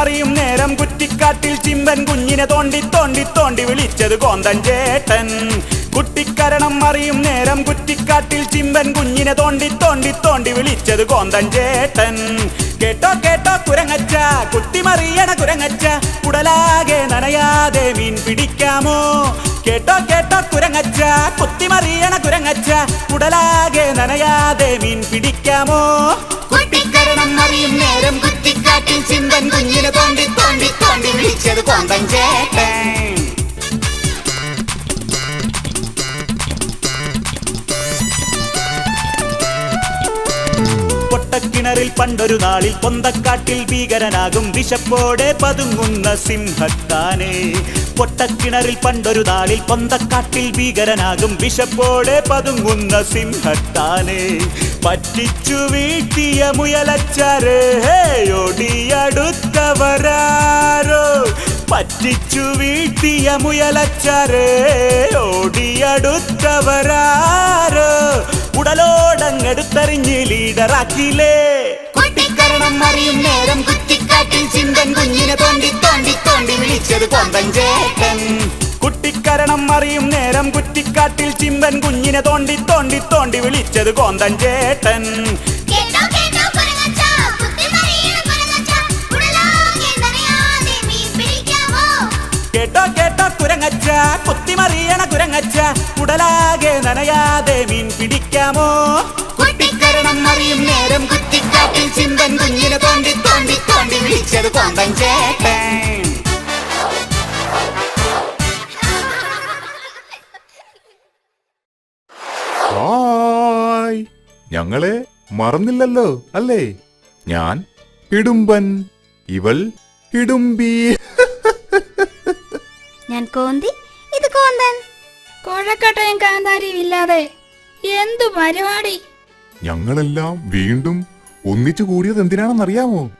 അറിയും നേരം കുറ്റിക്കാട്ടിൽ ചിമ്പൻ കുഞ്ഞിനെ തോണ്ടി തോണ്ടി തോണ്ടി വിളിച്ചത് കോന്തൻ ചേട്ടൻ. കുട്ടിക്കരണം മറിയും നേരം കുറ്റിക്കാട്ടിൽ ചിമ്പൻ കുഞ്ഞിനെ തോണ്ടി തോണ്ടി തോണ്ടി വിളിച്ചത് കോന്തൻ ചേട്ടൻ. കേട്ടോ കേട്ടോ കുരങ്ങച്ച കുത്തിമറിയണ കുരങ്ങച്ച കുടലാകെ നനയാതെ മീൻ പിടിക്കാമോ? കേട്ടോ കുരങ്ങച്ച കുത്തിമറിയണ കുരങ്ങച്ച ഉടലാകെ നനയാതെ മീൻ പിടിക്കാമോ? കുട്ടിക്കരണം അറിയും നേരം കുറ്റിക്കാട്ടിൽ ചിന്തൻ കുഞ്ഞിനെ തോണ്ടി തോണ്ടി തോണ്ടി വിളിച്ചത് കൊന്തൻ ചേട്ടൻ. പൊട്ടക്കിണറിൽ പണ്ടൊരു നാളിൽ പൊന്തക്കാട്ടിൽ ഭീകരനാകും വിശപ്പോടെ പതുങ്ങുന്ന സിംഹത്താനെ. പൊട്ടക്കിണറിൽ പണ്ടൊരു നാളിൽ പൊന്തക്കാട്ടിൽ ഭീകരനാകും വിശപ്പോടെ പതുങ്ങുന്ന സിംഹത്താനെ. പറ്റിച്ചു വീട്ടിയ മുയലച്ചാരേ ഓടിയടുത്തവരാരോ? പറ്റിച്ചു വീട്ടിയ മുയലച്ചാരേ ഓടിയടുത്തവരാരോ? ഉടലോടങ്ങെടുത്തെറിഞ്ഞ് ലീഡറാക്കിയില്ലേ കുട്ടിക്കരണം അറിയും നേരം കുറ്റിക്കാട്ടിൽ ചിന്തൻ കുഞ്ഞിനെ തോണ്ടി തോണ്ടി തോണ്ടി വിളിച്ചത് കൊന്തൻ ചേട്ടൻ. കുട്ടിക്കരണം അറിയും നേരം കുറ്റിക്കാട്ടിൽ ചിമ്പൻ കുഞ്ഞിനെ തോണ്ടി തോണ്ടി തോണ്ടി വിളിച്ചത് കോന്തൻ ചേട്ടൻ. കേട്ടോ കേട്ടോ കുരങ്ങച്ച. കുത്തിമറിയണ കുരങ്ങച്ച. ഉടലാകെ നനയാതെ മീൻ പിടിക്കാമോ? അറിയും നേരം കുറ്റിക്കാട്ടിൽ ചിന്തൻ കുഞ്ഞിനെ തോണ്ടി തോണ്ടി തോണ്ടി വിളിച്ചത് കോന്തൻ ചേട്ടൻ. ഹായ്. ഞങ്ങളെ മറന്നില്ലല്ലോ അല്ലേ? ഞാൻ ഇടുമ്പൻ ഇവൾ ഇടുമ്പി. ഞാൻ കോന്തി ഇത് കോന്തൻ. കോഴക്കട്ടയും കാന്താരിയും ഇല്ലാതെ എന്തു പരിപാടി? ഞങ്ങളെല്ലാം വീണ്ടും ഒന്നിച്ചു കൂടിയത് എന്തിനാണെന്നറിയാമോ?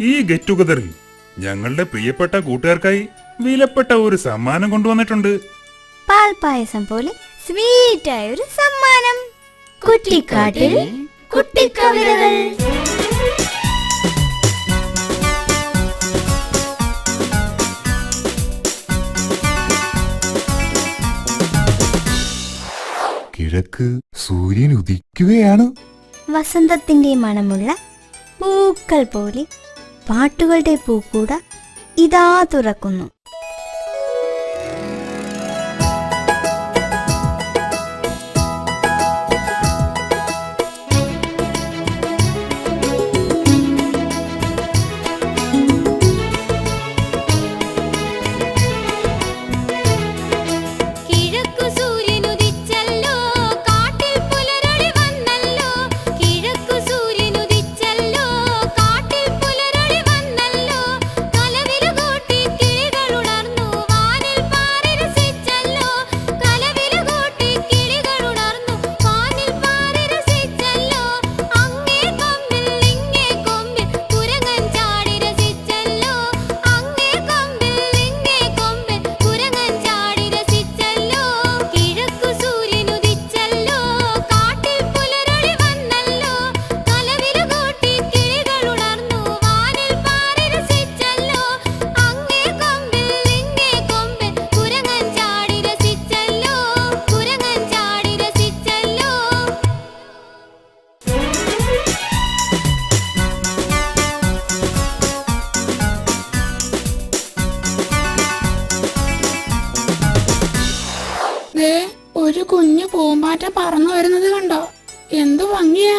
ഈ ഗെറ്റ് ടുഗദറിൽ ഞങ്ങളുടെ പ്രിയപ്പെട്ട കൂട്ടുകാർക്കായി വിലപ്പെട്ട ഒരു സമ്മാനം കൊണ്ടുവന്നിട്ടുണ്ട്. പാൽപായസം പോലെ സ്വീറ്റ് ആയ ഒരു സമ്മാനം. കുറ്റിക്കാട്ടിൽ കുട്ടിക്കവിതകൾ. കിഴക്ക് സൂര്യൻ ഉദിക്കുകയാണ്. വസന്തത്തിന്റെ മണമുള്ള പൂക്കൾ പോലെ പാട്ടുകളുടെ പൂക്കൂട ഇതാ തുറക്കുന്നു. പറന്നു വരുന്നത് കണ്ടോ? എന്തു ഭംഗിയാ.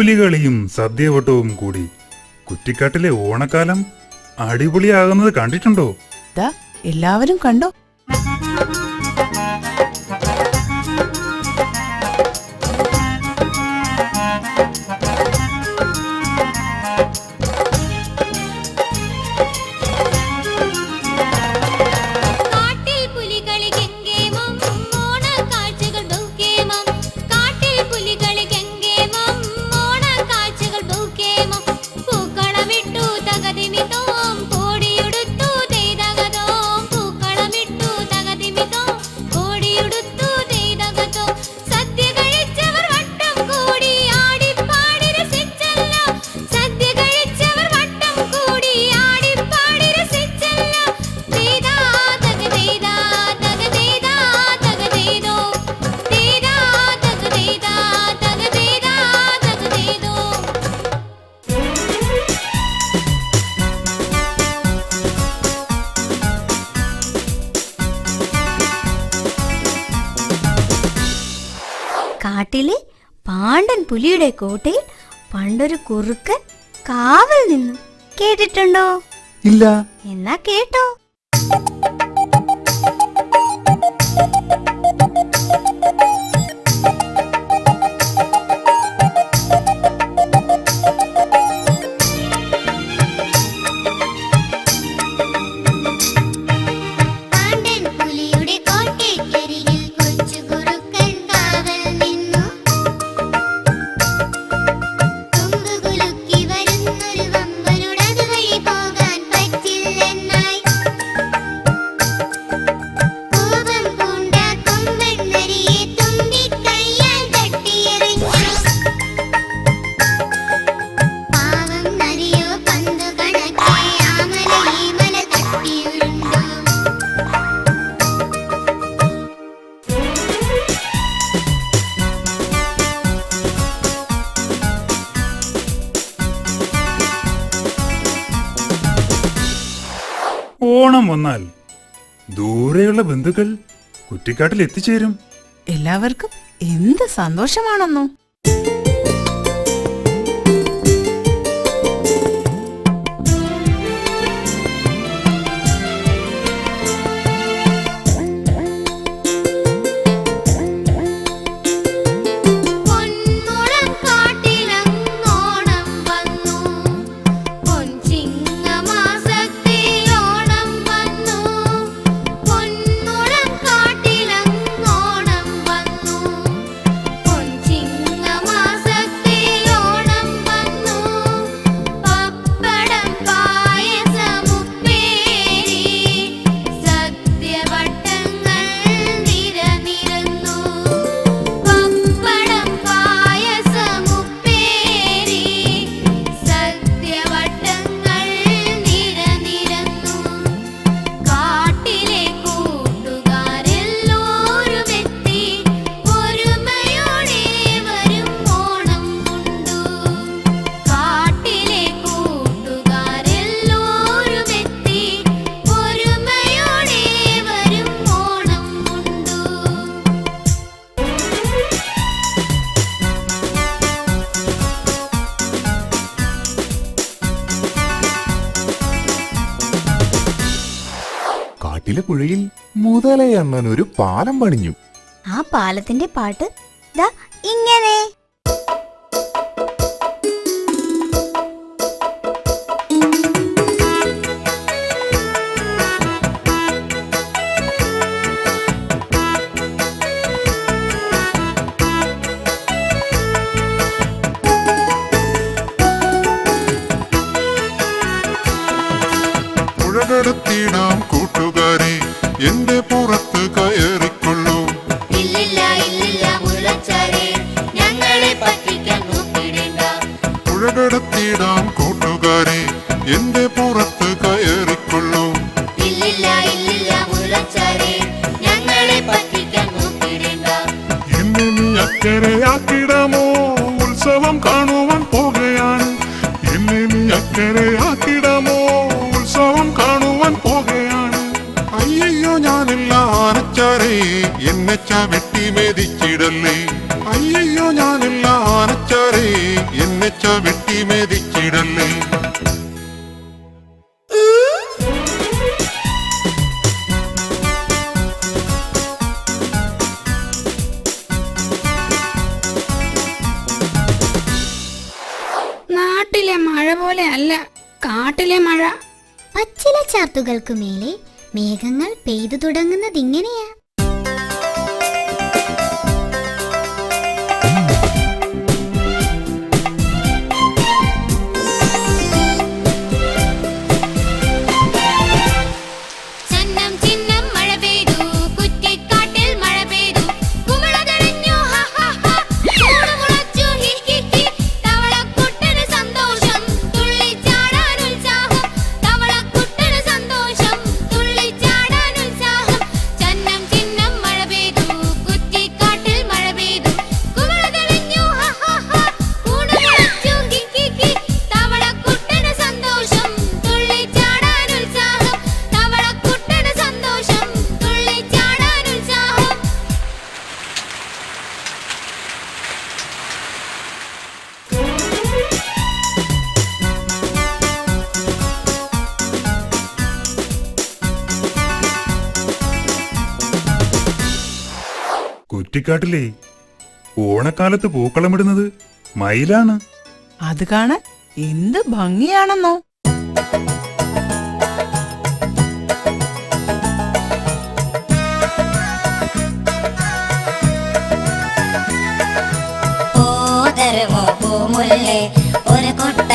പുലികളിയും സദ്യവട്ടവും കൂടി. കുറ്റിക്കാട്ടിലെ ഓണക്കാലം അടിപൊളിയാകുന്നത് കണ്ടിട്ടുണ്ടോ? ദാ എല്ലാവരും കണ്ടോ? കാട്ടിലെ പാണ്ഡൻ പുലിയുടെ കോട്ടയിൽ പണ്ടൊരു കുറുക്കൻ കാവൽ നിന്നു. കേട്ടിട്ടുണ്ടോ? ഇല്ല. എന്നാ കേട്ടോ. ഓണം വന്നാൽ ദൂരെയുള്ള ബന്ധുക്കൾ കുറ്റിക്കാട്ടിൽ എത്തിച്ചേരും. എല്ലാവർക്കും എന്ത് സന്തോഷമാണെന്നോ. മുതലയണ്ണൻ ഒരു പാലം പണിഞ്ഞു. ആ പാലത്തിന്റെ പാട്ട് ദാ ഇങ്ങനെ. ടുത്തിടാം കൂട്ടുകാരേ. എന്റെ പുറത്ത് കയറിക്കൊള്ളൂ. പുഴകടത്തിടാം കൂട്ടുകാരെ എന്റെ പുറത്ത് കയറിക്കൊള്ളൂ. എന്നെ നീ അക്കരയാക്കിടാമോ? ഉത്സവം കാണുവാൻ പോകുകയാണ് എന്നെ നീ അക്കരയാക്കിട ആനച്ചാറേ എന്നെ ചവിട്ടി മെതിച്ചിടല്ലേ? അയ്യോ ഞാനില്ല ആനച്ചാറേ എന്നെ ചവിട്ടി മെതിച്ചിടല്ലേ? നാട്ടിലെ മഴ പോലെ അല്ല കാട്ടിലെ മഴ. പച്ചില ചാത്തുകൾക്ക് മേലെ മേഘങ്ങൾ പെയ്തു തുടങ്ങുന്നതിങ്ങനെയാ കുറ്റിക്കാട്ടിലേ ഓണക്കാലത്ത് പൂക്കളമിടുന്നത് മയിലാണ്. അത് കാണാൻ എന്ത് ഭംഗിയാണെന്നോ. പൂതരുമോ പൂമുല്ലേ ഒരു കൊട്ട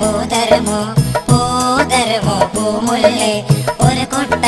പൂതരുമോ? പൂതരുമോ പൂമുല്ലേ ഒരു കൊട്ട